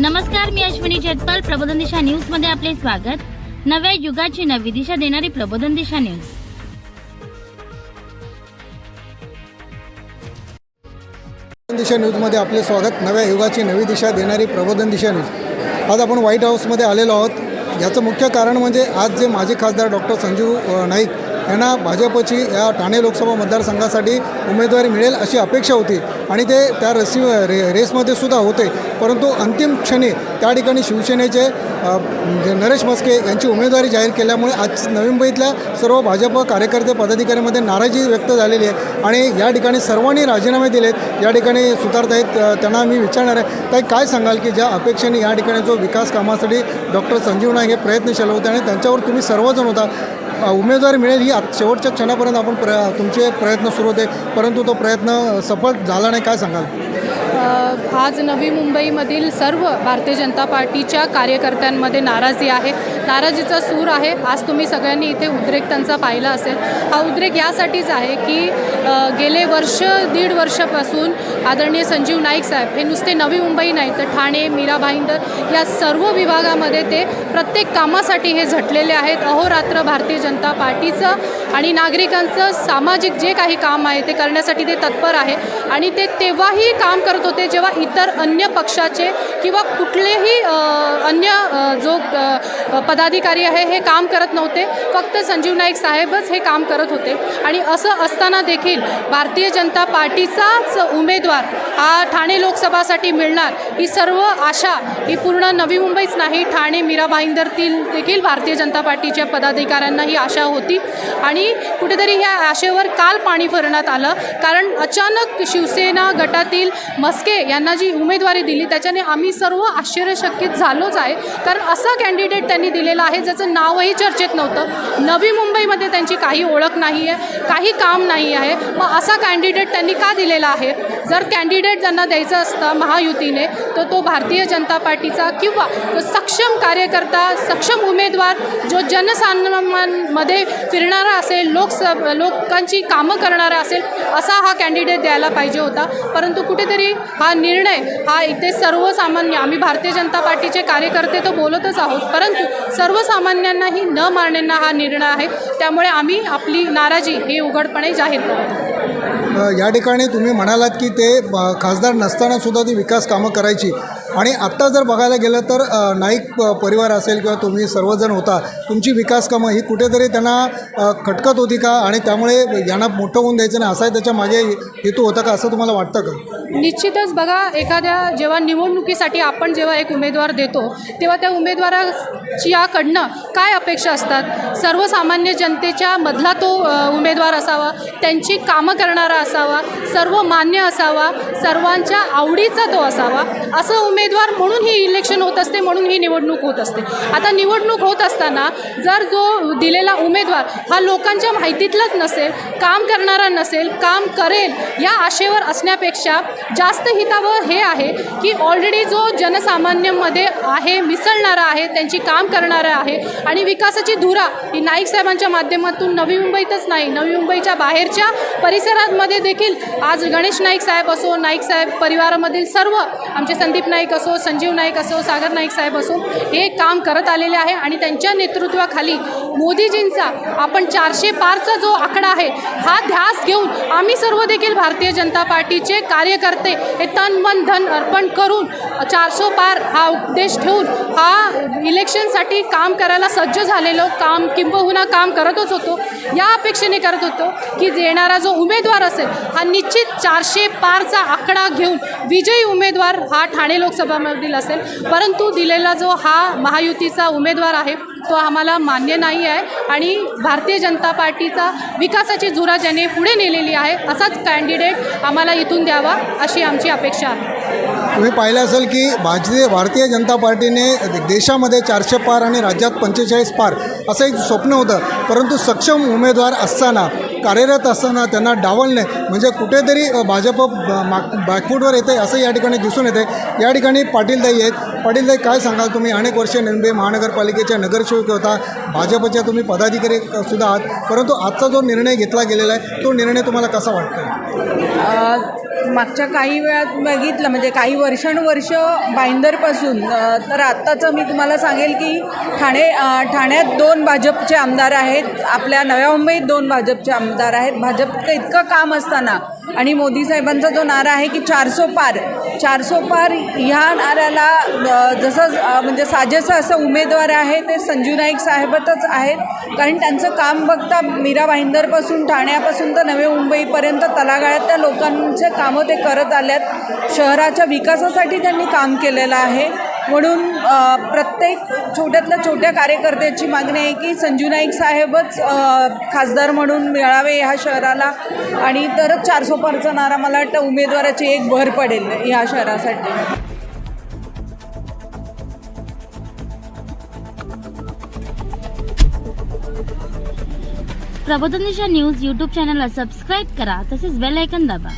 नमस्कार मी अश्विनी जगपाल प्रबोधन दिशा न्यूजमध्ये आपले स्वागत. नव्या युगाची नवी दिशा देणारी प्रबोधन दिशा न्यूज. दिशा न्यूजमध्ये आपले स्वागत. नव्या युगाची नवी दिशा देणारी प्रबोधन दिशा न्यूज. आज आपण व्हाईट हाऊसमध्ये आलेलो आहोत. याचं मुख्य कारण म्हणजे आज जे माजी खासदार डॉक्टर संजीव नाईक यांना भाजपची या ठाणे लोकसभा मतदारसंघासाठी उमेदवारी मिळेल अशी अपेक्षा होती. आणि ते त्या रसी रे रेसमध्ये सुद्धा होते. परंतु अंतिम क्षणी त्या ठिकाणी शिवसेनेचे नरेश मस्के यांची उमेदवारी जाहीर केल्यामुळे आज नवी मुंबईतल्या सर्व भाजप कार्यकर्ते पदाधिकाऱ्यांमध्ये नाराजी व्यक्त झालेली आहे. आणि या ठिकाणी सर्वांनी राजीनामे दिलेत. या ठिकाणी सुतारताईत त्यांना मी विचारणार आहे. ताई काय सांगाल की ज्या अपेक्षेने या ठिकाणी जो विकास कामासाठी डॉक्टर संजीव नाईक हे प्रयत्नशील होते आणि त्यांच्यावर तुम्ही सर्वजण होता. उमेदवारी मिळेल ही शेवटच्या क्षणापर्यंत आपण प्र तुमचे प्रयत्न सुरू होते परंतु तो प्रयत्न सफल झाला नाही काय सांगाल? आज नवी मुंबईमधील सर्व भारतीय जनता पार्टीच्या कार्यकर्त्यांमध्ये नाराजी आहे. नाराजीचा सूर आहे. आज तुम्ही सगळ्यांनी इथे उद्रेक त्यांचा पाहिला असेल. हा उद्रेक यासाठीच आहे की गेले वर्ष दीड वर्षापासून आदरणीय संजीव नाईक साहेब हे नुसते नवी मुंबई नाही तर ठाणे मीरा भाईंदर या सर्व विभागामध्ये ते प्रत्येक कामासाठी हे झटलेले आहेत. अहोरात्र भारतीय जनता पार्टीचं आणि नागरिकांचं सामाजिक जे काही काम आहे ते करण्यासाठी ते तत्पर आहे. आणि ते तेव्हाही काम करत होते जेव्हा इतर अन्य पक्षाचे किंवा कुठलेही अन्य जो पदाधिकारी आहे हे काम करत नव्हते. फक्त संजीव नाईक साहेबच हे काम करत होते. आणि असं असताना देखील भारतीय जनता पार्टीचाच उमेदवार हा ठाणे लोकसभासाठी मिळणार ही सर्व आशा ही पूर्ण नवी मुंबईच नाही. ठाणे मीरा भाईंदरतील देखील भारतीय जनता पार्टीच्या पदाधिकाऱ्यांना ही आशा होती. आणि कुठेतरी ह्या आशेवर काल पाणी फिरण्यात आलं. कारण अचानक शिवसेना गटातील मस्के यांना जी उमेदवारी दिली त्याच्याने आम्ही सर्व आश्चर्यचकित झालोच आहे. कारण असा कॅन्डिडेट त्यांनी दिलेला आहे ज्याचं नावही चर्चेत नव्हतं. नवी मुंबईमध्ये त्यांची काही ओळख नाही आहे काही काम नाही आहे. मग असा कॅन्डिडेट त्यांनी का दिलेला आहे? जर कॅन्डिडेट त्यांना द्यायचं असतं महायुतीने तर तो भारतीय जनता पार्टीचा किंवा सक्षम कार्यकर्ता सक्षम उमेदवार जो जनसामान्यांमध्ये फिरणारा असेल लोकसभ लोकांची कामं करणारा असेल असा हा कॅन्डिडेट द्यायला पाहिजे होता. परंतु कुठेतरी हा निर्णय हा इथे सर्वसामान्य आम्ही भारतीय जनता पार्टीचे कार्यकर्ते तर बोलतच आहोत परंतु सर्वसामान्यांनाही न मारण्याना हा निर्णय आहे. त्यामुळे आम्ही आपली नाराजी ही उघडपणे जाहीर करतो. या ठिकाणी तुम्ही म्हणालात की ते खासदार नसताना सुद्धा ती विकास कामं करायची. आणि आत्ता जर बघायला गेलं तर नाईक परिवार असेल किंवा तुम्ही सर्वजण होता तुमची विकास कामं ही कुठेतरी त्यांना खटकत होती का? आणि त्यामुळे यांना मोठं होऊन द्यायचं नाही असाही त्याच्यामागे हेतू होता का? असं तुम्हाला वाटतं का? निश्चितच बघा एखाद्या जेव्हा निवडणुकीसाठी आपण जेव्हा एक उमेदवार देतो तेव्हा त्या उमेदवाराची याकडनं काय अपेक्षा असतात? सर्वसामान्य जनतेच्या मधला तो उमेदवार असावा त्यांची कामं करणारा असावा सर्व मान्य असावा सर्वांच्या आवडीचा तो असावा असं उमेदवार म्हणून ही इलेक्शन होत असते म्हणून ही निवडणूक होत असते. आता निवडणूक होत असताना जर जो दिलेला उमेदवार हा लोकांच्या माहितीतलाच नसेल काम करणारा नसेल काम करेल या आशेवर असण्यापेक्षा जास्त हितावं हे आहे की ऑलरेडी जो जनसामान्यांमध्ये आहे मिसळणारा आहे त्यांची काम करणारा आहे आणि विकासाची धुरा ही नाईक साहेबांच्या माध्यमातून नवी मुंबईतच नाही नवी मुंबईच्या बाहेरच्या परिसरांमध्ये देखील आज गणेश नाईक साहेब असो नाईक साहेब परिवारामधील सर्व आमचे संदीप नाईक असो संजीव नाईक असो सागर नाईक साहेब असो हे काम करत आलेले आहे आणि त्यांच्या नेतृत्वाखाली मोदीजींचा आपण चारशे पारचा जो आकडा आहे हा ध्यास घेऊन आम्ही सर्व देखील भारतीय जनता पार्टीचे कार्यकर्ते हे तन मन धन अर्पण करून चारशे पार हा उपदेश ठेवून हा इलेक्शनसाठी काम करायला सज्ज झालेलो काम किंबहुना काम करतच होतो. या अपेक्षेने करत होतो की येणारा जो उमेदवार असेल हा निश्चित चारशे पारचा आकडा घेऊन विजयी उमेदवार हा ठाणे लोकसभामधील असेल. परंतु दिलेला जो हा महायुतीचा उमेदवार आहे तो आम्हाला मान्य नाही आहे आणि भारतीय जनता पार्टीचा विकासाची झुरा ज्याने पुढे नेलेली आहे असाच कॅन्डिडेट आम्हाला इथून द्यावा अशी आमची अपेक्षा आहे. तुम्ही पाहिलं असेल की भाजी भारतीय जनता पार्टीने देशामध्ये चारशे पार आणि राज्यात पंचेचाळीस पार असं एक स्वप्न होतं परंतु सक्षम उमेदवार असताना कार्यरत असताना त्यांना डावलणे म्हणजे कुठेतरी भाजप ब- बॅकफूटवर येते असं या ठिकाणी दिसून येते या ठिकाणी पाटीलदाई आहेत. पाटीलदाई काय सांगाल तुम्ही? अनेक वर्षे निंबे महानगरपालिकेच्या नगरसेवक होता. भाजपच्या तुम्ही पदाधिकारी सुद्धा आहात. परंतु आजचा जो निर्णय घेतला गेलेला आहे तो निर्णय तुम्हाला कसा वाटतो मागच्या काही वेळात बघितलं म्हणजे काही वर्षानुवर्ष बाईंदरपासून तर आत्ताचं मी तुम्हाला सांगेल की ठाणे ठाण्यात दोन भाजपचे आमदार आहेत आपल्या नव्या मुंबईत दोन भाजपचे आमदार आहेत. भाजपचं इतकं काम असताना आणि मोदी साहेबांचा जो नारा आहे की चारसो पार चारसो पार ह्या नाऱ्याला जसं म्हणजे साजेसं असं उमेदवार आहे ते संजू नाईक साहेबातच आहेत. कारण त्यांचं काम बघता मीरा भाईंदरपासून ठाण्यापासून तर नवे मुंबईपर्यंत तलागाळातल्या लोकांचे कामं ते करत आल्यात. शहराच्या विकासासाठी त्यांनी काम केलेलं आहे. म्हणून प्रत्येक छोट्यातल्या छोट्या कार्यकर्त्याची मागणी आहे की संजू नाईक साहेबच खासदार म्हणून मिळावे ह्या शहराला. आणि तरच चारसो पारचा नारा मला वाटतं उमेदवाराची एक भर पडेल ह्या शहरासाठी. प्रबोधन न्यूज यूट्यूब चॅनलला सबस्क्राईब करा तसेच बेल ऐकन दाबा.